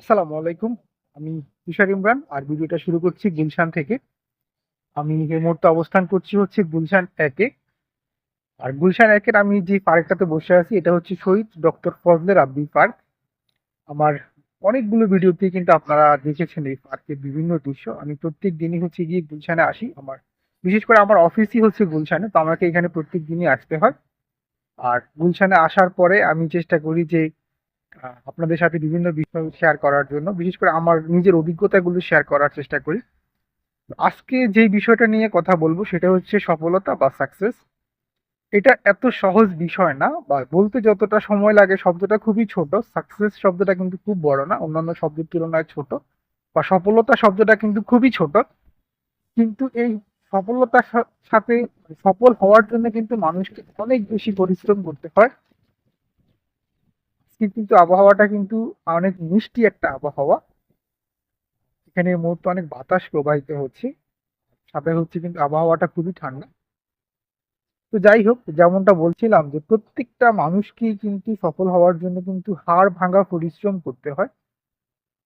আসসালামু আলাইকুম। আমি তুষার ইমরান আর ভিডিওটা শুরু করছি গুলশান থেকে। আমি এই মুহূর্তে অবস্থান করছি হচ্ছে গুলশান একে। আর গুলশান একের আমি যে পার্কটাতে বসে আছি, এটা হচ্ছে শহীদ ডক্টর ফজলে রাব্বি পার্ক। আমার অনেকগুলো ভিডিওতে কিন্তু আপনারা দেখেছেন এই পার্কের বিভিন্ন দৃশ্য। আমি প্রত্যেক দিনই হচ্ছে গিয়ে গুলশানে আসি। আমার, বিশেষ করে আমার অফিসই হচ্ছে গুলশানে, তো আমাকে এখানে প্রত্যেক দিনই আসতে হয়। আর গুলশানে আসার পরে আমি চেষ্টা করি যে আপনাদের সাথে বিভিন্ন বিষয় শেয়ার করার জন্য, বিশেষ করে আমার নিজের অভিজ্ঞতাগুলো শেয়ার করার চেষ্টা করি। আজকে যে বিষয়টা নিয়ে কথা বলব, সেটা হচ্ছে সফলতা বা সাকসেস এটা এত সহজ বিষয় না, বা বলতে যতটা সময় লাগে শব্দটা খুবই ছোট। সাকসেস শব্দটা কিন্তু খুব বড় না, অন্যান্য শব্দের তুলনায় ছোট। বা সফলতা শব্দটা কিন্তু খুবই ছোট। কিন্তু এই সফলতার সাথে সফল হওয়ার জন্য কিন্তু মানুষকে অনেক বেশি পরিশ্রম করতে হয়। আজকে কিন্তু আবহাওয়াটা কিন্তু অনেক মিষ্টি একটা আবহাওয়া। এখানে মুহূর্তে অনেক বাতাস প্রবাহিত হচ্ছে। সাথে হচ্ছে কিন্তু আবহাওয়াটা খুবই ঠান্ডা। তো যাই হোক, যেমনটা বলছিলাম যে প্রত্যেকটা মানুষকেই কিন্তু সফল হওয়ার জন্য কিন্তু হাড় ভাঙা পরিশ্রম করতে হয়।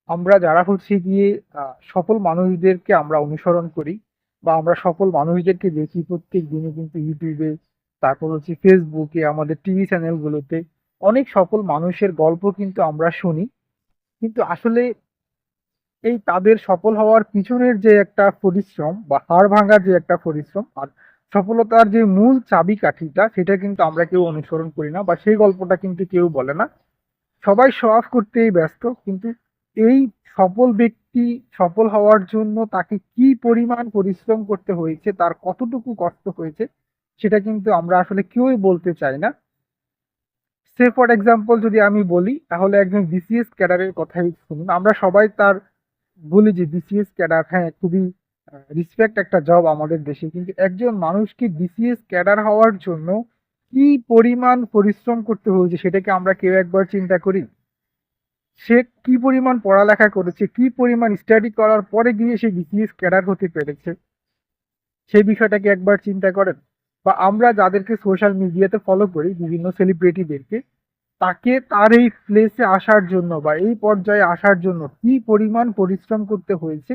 আমরা যারা হচ্ছে গিয়ে সফল মানুষদেরকে আমরা অনুসরণ করি বা আমরা সফল মানুষদেরকে দেখি প্রত্যেক দিনে কিন্তু ইউটিউবে, তারপর হচ্ছে ফেসবুকে আমাদের টিভি চ্যানেলগুলোতে অনেক সফল মানুষের গল্প কিন্তু আমরা শুনি, কিন্তু আসলে এই তাদের সফল হওয়ার পিছনের যে একটা পরিশ্রম বা হাড় ভাঙার যে একটা পরিশ্রম আর সফলতার যে মূল চাবিকাঠিটা, সেটা কিন্তু আমরা কেউ অনুসরণ করি না বা সেই গল্পটা কিন্তু কেউ বলে না। সবাই অফ করতেই ব্যস্ত, কিন্তু এই সফল ব্যক্তি সফল হওয়ার জন্য তাকে কি পরিমাণ পরিশ্রম করতে হয়েছে, তার কতটুকু কষ্ট হয়েছে, সেটা কিন্তু আমরা আসলে কেউই বলতে চাই না। সে ফর এক্সাম্পল যদি আমি বলি, তাহলে একজন বিসিএস ক্যাডারের কথাই শুনুন। আমরা সবাই তার বলি যে বিসিএস ক্যাডার হ্যাঁ খুবই রিসপেক্ট একটা জব আমাদের দেশে। কিন্তু একজন মানুষকে বিসিএস ক্যাডার হওয়ার জন্য কি পরিমাণ পরিশ্রম করতে হয়েছে সেটাকে আমরা কেউ একবার চিন্তা করি? সে কি পরিমাণ পড়ালেখা করেছে, কি পরিমাণ স্টাডি করার পরে গিয়ে সে বিসিএস ক্যাডার হতে পেরেছে? সেই বিষয়টাকে একবার চিন্তা করেন। বা আমরা যাদেরকে সোশ্যাল মিডিয়াতে ফলো করি, বিভিন্ন সেলিব্রিটিদেরকে তাকে তার এই প্লেসে আসার জন্য বা এই পর্যায়ে আসার জন্য কি পরিমাণ পরিশ্রম করতে হয়েছে,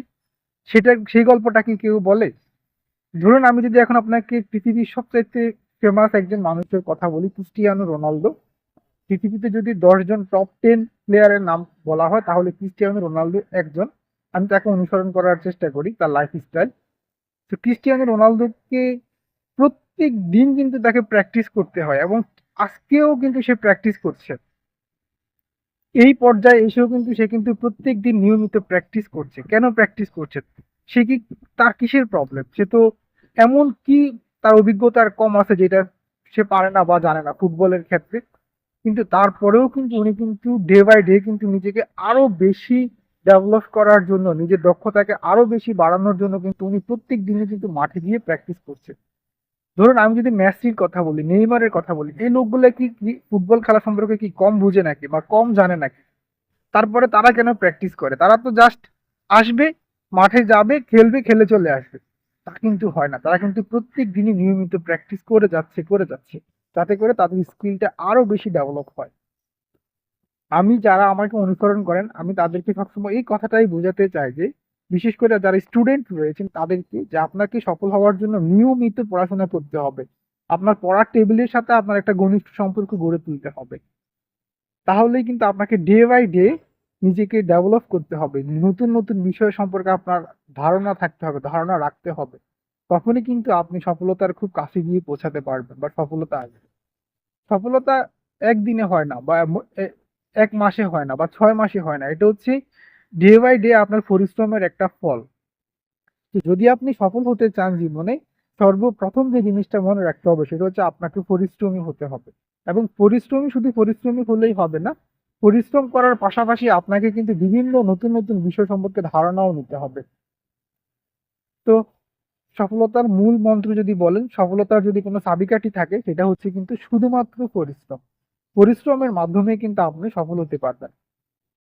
সেটা, সেই গল্পটা কি কেউ বলে? ধরুন আমি যদি এখন আপনাকে পৃথিবীর সবচাইতে ফেমাস একজন মানুষের কথা বলি, ক্রিস্টিয়ানো রোনালদো। পৃথিবীতে যদি দশজন টপ টেন প্লেয়ারের নাম বলা হয়, তাহলে ক্রিস্টিয়ানো রোনালদো একজন। আমি তাকে অনুসরণ করার চেষ্টা করি তার লাইফ স্টাইল তো ক্রিস্টিয়ানো রোনালদোকে প্রত্যেক দিন কিন্তু তাকে প্র্যাকটিস করতে হয় এবং আজকেও কিন্তু সে প্র্যাকটিস করছে। এই পর্যায়ে এসেও কিন্তু সে কিন্তু প্রত্যেক দিন নিয়মিত প্র্যাকটিস করছে। কেন প্র্যাকটিস করছে? সে কি তার কিসের প্রবলেম সে তো এমন কি তার অভিজ্ঞতার কম আছে যেটা সে পারে না বা জানে না ফুটবলের ক্ষেত্রে। কিন্তু তারপরেও কিন্তু উনি কিন্তু ডে বাই ডে কিন্তু নিজেকে আরও বেশি ডেভেলপ করার জন্য, নিজের দক্ষতাকে আরও বেশি বাড়ানোর জন্য কিন্তু উনি প্রত্যেক দিনে কিন্তু মাঠে গিয়ে প্র্যাকটিস করছে। ধরুন আমি যদি মেসির কথা বলি, নেইমারের কথা বলি, এই লোকগুলো কি ফুটবল খেলা সম্পর্কে কি কম বুঝে নাকি বা কম জানে নাকি? তারপরে তারা কেন প্র্যাকটিস করে? তারা তো জাস্ট আসবে, মাঠে যাবে, খেলবে, খেলে চলে আসবে। তা কিন্তু হয় না। তারা কিন্তু প্রত্যেক দিনই নিয়মিত প্র্যাকটিস করে যাচ্ছে করে যাচ্ছে। যাতে করে তাদের স্কিলটা আরও বেশি ডেভেলপ হয়। আমি যারা আমাকে অনুসরণ করেন, আমি তাদেরকে সবসময় এই কথাটাই বোঝাতে চাই যে বিশেষ করে যারা স্টুডেন্ট রয়েছেন তাদেরকে যে আপনাকে সফল হওয়ার জন্য নিয়মিত পড়াশোনা করতে হবে। আপনার পড়ার টেবিলের সাথে আপনার একটা ঘনিষ্ঠ সম্পর্ক গড়ে তুলতে হবে। তাহলেই কিন্তু আপনাকে ডে বাই ডে নিজেকে ডেভেলপ করতে হবে। নতুন নতুন বিষয় সম্পর্কে আপনার ধারণা থাকতে হবে, ধারণা রাখতে হবে। তখনই কিন্তু আপনি সফলতার খুব কাছে গিয়ে পৌঁছাতে পারবেন বা সফলতা আসবে। সফলতা একদিনে হয় না বা এক মাসে হয় না বা ছয় মাসে হয় না। এটা হচ্ছে ডে বাই ডে আপনার পরিশ্রমের একটা ফল। যদি আপনি সফল হতে চান জীবনে, সর্বপ্রথম যে জিনিসটা মনে রাখতে হবে সেটা হচ্ছে আপনাকে পরিশ্রমী হতে হবে। এবং পরিশ্রমী শুধু পরিশ্রমী হলেই হবে না, পরিশ্রম করার পাশাপাশি আপনাকে কিন্তু বিভিন্ন নতুন নতুন বিষয় সম্পর্কে ধারণাও নিতে হবে। তো সফলতার মূল মন্ত্র যদি বলেন, সফলতার যদি কোনো চাবিকাঠি থাকে, সেটা হচ্ছে কিন্তু শুধুমাত্র পরিশ্রম। পরিশ্রমের মাধ্যমে কিন্তু আপনি সফল হতে পারবেন।